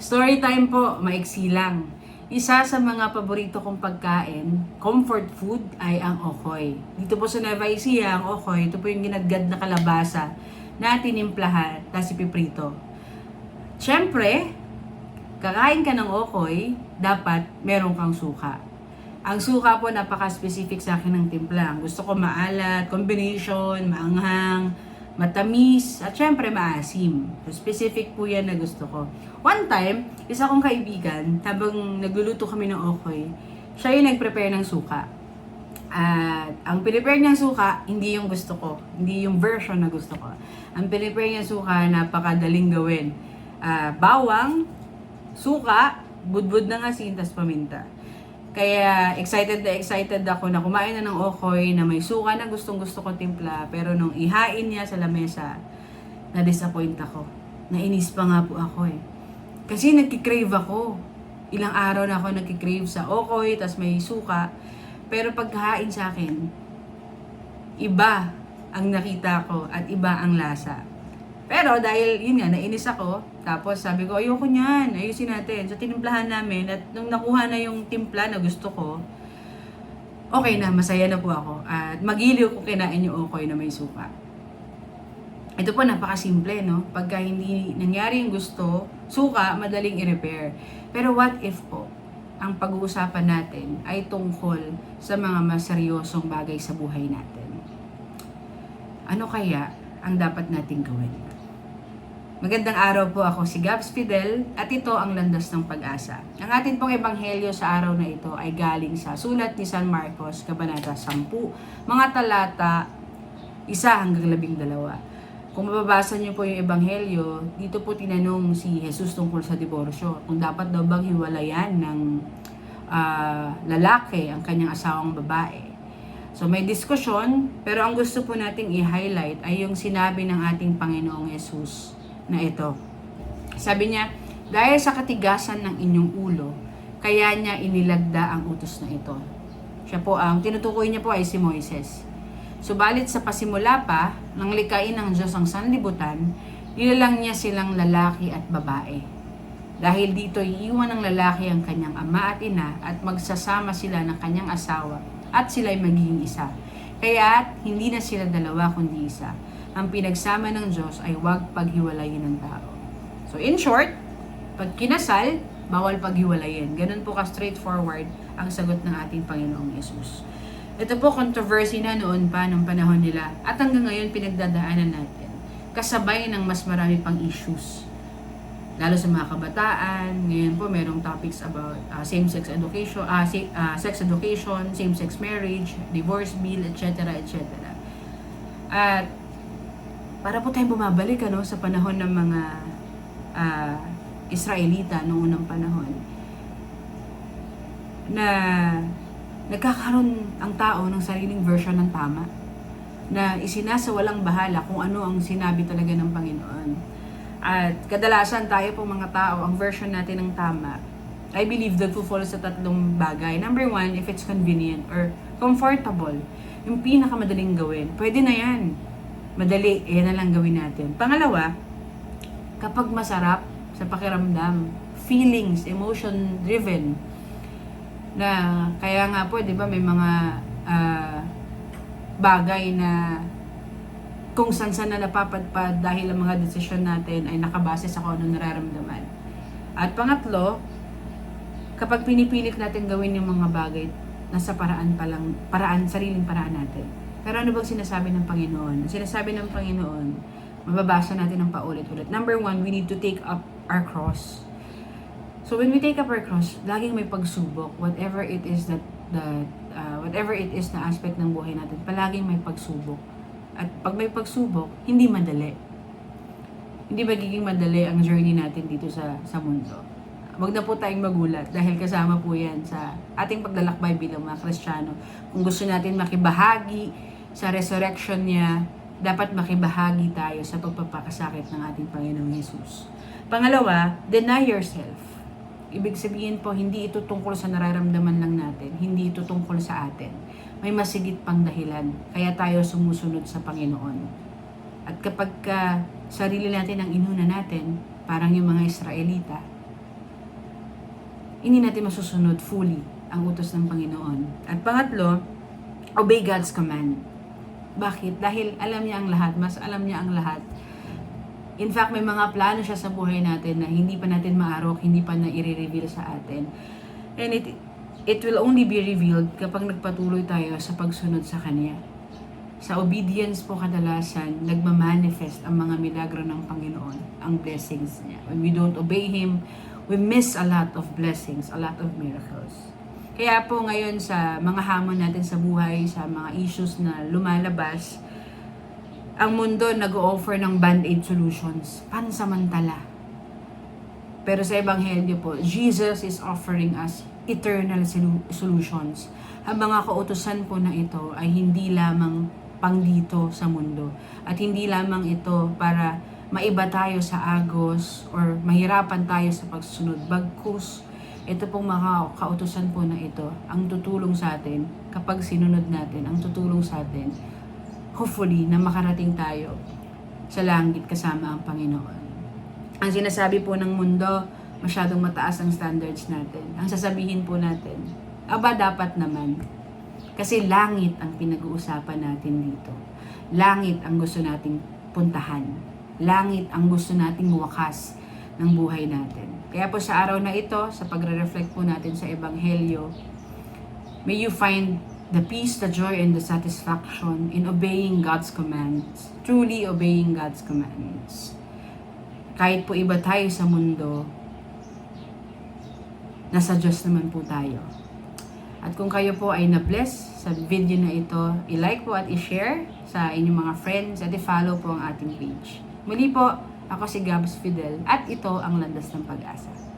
Story time po, maiksi lang. Isa sa mga paborito kong pagkain, comfort food, ay ang okoy. Dito po sa Nueva Ecija, ang okoy, ito po yung ginadgad na kalabasa na tinimplahan, tapos ipiprito. Siyempre, kakain ka ng okoy, dapat meron kang suka. Ang suka po napaka-specific sa akin ng timpla. Gusto ko maalat, combination, maanghang, matamis, at syempre maasim. So, specific po yan na gusto ko. One time, isa kong kaibigan, habang nagluluto kami ng okoy, siya yung nag-prepare ng suka. At ang pinipare niyang suka, hindi yung gusto ko. Hindi yung version na gusto ko. Ang pinipare niyang suka, napakadaling gawin. Ah, bawang, suka, budbud ng asin, tas paminta. Kaya excited na excited ako na kumain na ng okoy na may suka na gustong gusto ko timpla. Pero nung ihain niya sa lamesa, na-disappoint ako. Nainis pa nga po ako eh. Kasi nagkikrave ako. Ilang araw na ako nagkikrave sa okoy, tas may suka. Pero pagkain sa akin, iba ang nakita ko at iba ang lasa. Pero dahil yun nga, nainis ako, tapos sabi ko, ayoko niyan, ayusin natin. So tinimplahan namin at nung nakuha na yung timpla na gusto ko, okay na, masaya na po ako. At magiliw ko kinain yung okoy na may suka. Ito po, napakasimple, no? Pagka hindi nangyari yung gusto, suka, madaling i-repair. Pero what if po, ang pag-uusapan natin ay tungkol sa mga mas seryosong bagay sa buhay natin? Ano kaya ang dapat nating gawin? Magandang araw po ako si Gabs Fidel at ito ang Landas ng Pag-asa. Ang atin pong ebanghelyo sa araw na ito ay galing sa sulat ni San Marcos, Kabanata 10, mga talata 1 hanggang 12. Kung mababasa niyo po yung ebanghelyo, dito po tinanong si Jesus tungkol sa diborsyo. Kung dapat daw bang hiwalayan ng ah, lalaki ang kanyang asawang babae. So may diskusyon, pero ang gusto po nating i-highlight ay yung sinabi ng ating Panginoong Yesus na ito. Sabi niya, dahil sa katigasan ng inyong ulo, kaya niya inilagda ang utos na ito. Siya po, ang tinutukoy niya po ay si Moises. Subalit sa pasimula pa, nang likain ng Diyos ang sanlibutan, nilalang niya silang lalaki at babae. Dahil dito iiwan ng lalaki ang kanyang ama at ina at magsasama sila ng kanyang asawa at sila'y magiging isa. Kaya hindi na sila dalawa kundi isa. Ang pinagsama ng Diyos ay huwag paghiwalayin ng tao. So in short, pag kinasal, bawal paghiwalayin. Ganun po ka straightforward ang sagot ng ating Panginoong Yesus. Ito po controversy na noon pa ng panahon nila at hanggang ngayon pinagdadaanan natin. Kasabay ng mas marami pang issues. Lalo sa mga kabataan, ngayon po merong topics about uh, same-sex education, uh, se- uh, sex education, same-sex marriage, divorce bill, etc. etc. At para po tayong bumabalik ano, sa panahon ng mga ah, Israelita noong unang panahon na nagkakaroon ang tao ng sariling version ng tama na isinasa walang bahala kung ano ang sinabi talaga ng Panginoon. At kadalasan tayo po mga tao, ang version natin ng tama, I believe that fall sa tatlong bagay. Number one, if it's convenient or comfortable. Yung pinakamadaling gawin. Pwede na yan. Madali, yan na lang gawin natin. Pangalawa, kapag masarap sa pakiramdam, feelings, emotion driven, na kaya nga po, di ba, may mga ah, bagay na kung saan saan na napapadpad dahil ang mga desisyon natin ay nakabase sa kung ano nararamdaman. At pangatlo, kapag pinipilit natin gawin yung mga bagay, nasa paraan pa lang, paraan, sariling paraan natin. Pero ano bang sinasabi ng Panginoon? Ang sinasabi ng Panginoon, mababasa natin ng paulit-ulit. Number one, we need to take up our cross. So when we take up our cross, laging may pagsubok. Whatever it is that, that uh, whatever it is na aspect ng buhay natin, palaging may pagsubok. At pag may pagsubok, hindi madali. Hindi magiging madali ang journey natin dito sa sa mundo. Huwag na po tayong magulat dahil kasama po yan sa ating paglalakbay bilang mga Kristiyano. Kung gusto natin makibahagi sa resurrection niya, dapat makibahagi tayo sa pagpapakasakit ng ating Panginoong Yesus. Pangalawa, deny yourself. Ibig sabihin po, hindi ito tungkol sa nararamdaman lang natin, hindi ito tungkol sa atin. May masigit pang dahilan, kaya tayo sumusunod sa Panginoon. At kapag ka sarili natin ang inuna natin, parang yung mga Israelita, hindi natin masusunod fully ang utos ng Panginoon. At pangatlo, obey God's command. Bakit? Dahil alam niya ang lahat, mas alam niya ang lahat. In fact, may mga plano siya sa buhay natin na hindi pa natin maarok, hindi pa na i-reveal sa atin. And it, it will only be revealed kapag nagpatuloy tayo sa pagsunod sa Kanya. Sa obedience po kadalasan, nagmamanifest ang mga milagro ng Panginoon, ang blessings niya. When we don't obey Him, we miss a lot of blessings, a lot of miracles. Kaya po ngayon sa mga hamon natin sa buhay, sa mga issues na lumalabas, ang mundo nag-o-offer ng band-aid solutions, pansamantala. Pero sa Ebanghelyo po, Jesus is offering us eternal solu- solutions. Ang mga kautusan po na ito ay hindi lamang pang dito sa mundo. At hindi lamang ito para maiba tayo sa agos or mahirapan tayo sa pagsunod. Bagkus, ito pong mga kautusan po na ito ang tutulong sa atin kapag sinunod natin, ang tutulong sa atin hopefully na makarating tayo sa langit kasama ang Panginoon. Ang sinasabi po ng mundo, masyadong mataas ang standards natin. Ang sasabihin po natin, aba dapat naman. Kasi langit ang pinag-uusapan natin dito. Langit ang gusto nating puntahan. Langit ang gusto nating wakas ng buhay natin. Kaya po sa araw na ito, sa pagre-reflect po natin sa Ebanghelyo, may you find the peace, the joy, and the satisfaction in obeying God's commands. Truly obeying God's commands. Kahit po iba tayo sa mundo, nasa Diyos naman po tayo. At kung kayo po ay na-bless sa video na ito, i-like po at i-share sa inyong mga friends at i-follow po ang ating page. Muli po, ako si Gabs Fidel at ito ang Landas ng Pag-asa.